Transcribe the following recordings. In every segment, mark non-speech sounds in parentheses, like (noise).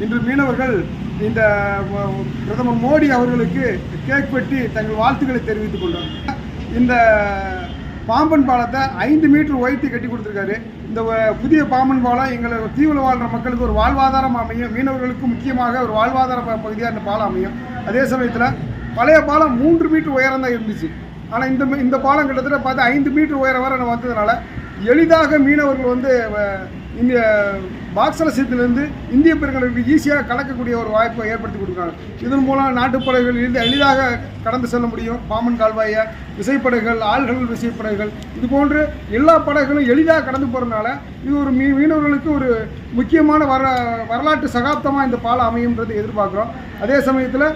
இன்று மீனவர்கள் இந்த பிரதமர் மோடி அவர்களுக்கு கேக் வெட்டி தங்கள் வாழ்த்துக்களை தெரிவித்துக் கொண்டோம் இந்த பாம்பன் பாலத்தை ஐந்து மீட்டர் உயர்த்தி கட்டி கொடுத்துருக்காரு. இந்த வ- புதிய பாம்பன் பாலம் எங்களை தீவில் வாழ்கிற மக்களுக்கு ஒரு வாழ்வாதாரம் அமையும். மீனவர்களுக்கு முக்கியமாக ஒரு வாழ்வாதார பகுதியாக இந்த பாலம் அமையும். அதே சமயத்தில் பழைய பாலம் மூன்று மீட்டர் உயரம் தான் இருந்துச்சு. ஆனால் இந்த இந்த பாலம் கிட்டத்தட்ட பார்த்து ஐந்து மீட்டர் உயரம் வரை வந்ததுனால எளிதாக மீனவர்கள் வந்து இங்கே இந்த பாக்ஸலசியத்திலிருந்து இந்திய பெருங்கடலுக்கு ஈஸியாக கலக்கக்கூடிய ஒரு வாய்ப்பை ஏற்படுத்தி கொடுக்குறாங்க. இதன் மூலம் நாட்டுப்படைகள் இருந்து எளிதாக கடந்து செல்ல முடியும். பாமன் கால்வாயை விசைப்படைகள் ஆள்கள் விசைப்படைகள் இது போன்று எல்லா படைகளும் எளிதாக கடந்து போகிறதுனால இது ஒரு மீ மீனவர்களுக்கு ஒரு முக்கியமான வர வரலாற்று சகாப்தமாக இந்த பாலம் அமையும்ன்றது எதிர்பார்க்குறோம். அதே சமயத்தில்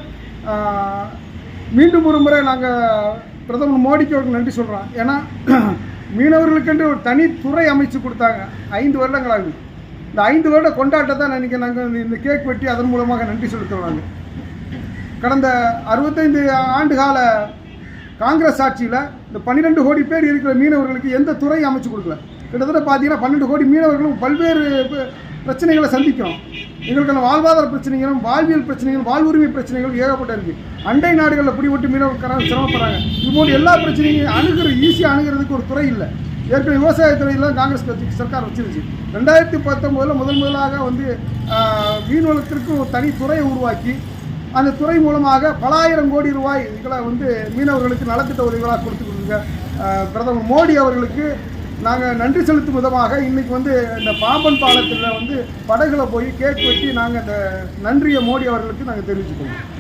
மீண்டும் ஒரு முறை நாங்கள் பிரதமர் மோடிக்கு அவருக்கு நன்றி சொல்கிறான் ஏன்னா (clears throat) மீனவர்களுக்கென்று ஒரு தனி துறை அமைச்சு கொடுத்தாங்க. ஐந்து வருடங்களாகுது. இந்த ஐந்து வருட கொண்டாட்டத்தை நினைக்க நாங்கள் இந்த கேக் வெட்டி அதன் மூலமாக நன்றி செலுத்துகிறாங்க கடந்த அறுபத்தைந்து ஆண்டு கால காங்கிரஸ் ஆட்சியில் இந்த பன்னிரெண்டு கோடி பேர் இருக்கிற மீனவர்களுக்கு எந்த துறையும் அமைச்சு கொடுக்கல? கிட்டத்தட்ட பார்த்தீங்கன்னா பன்னெண்டு கோடி மீனவர்களும் பல்வேறு பிரச்சனைகளை சந்திக்கிறோம். எங்களுக்கான வாழ்வாதார பிரச்சனைகளும் வாழ்வியல் பிரச்சனைகளும் வாழ்வுரிமை பிரச்சனைகளும் ஏகப்பட்ட இருக்குது அண்டை நாடுகளில் பிடிபட்டு மீனவர்கள் சிரமப்படுறாங்க. இது போன்ற எல்லா பிரச்சனையும் அணுகிற ஈஸியாக அணுகிறதுக்கு ஒரு துறை இல்லை. ஏற்கனவே விவசாயத்துறையெல்லாம் காங்கிரஸ் கட்சி சர்க்கார் வச்சிருச்சு. ரெண்டாயிரத்தி பத்தொம்போதில் முதல் முதலாக வந்து மீன்வளத்திற்கு ஒரு தனி துறையை உருவாக்கி அந்த துறை மூலமாக பலாயிரம் கோடி ரூபாய் இதுகளை வந்து மீனவர்களுக்கு நலத்திட்ட உதவிகளாக கொடுத்துருக்க பிரதமர் மோடி அவர்களுக்கு நாங்கள் நன்றி செலுத்தும் விதமாக இன்றைக்கி வந்து இந்த பாம்பன் பாலத்தில் வந்து படகுல போய் கேக் வெட்டி நாங்கள் இந்த நன்றியை மோடி அவர்களுக்கு நாங்கள் தெரிவிச்சுக்கோங்க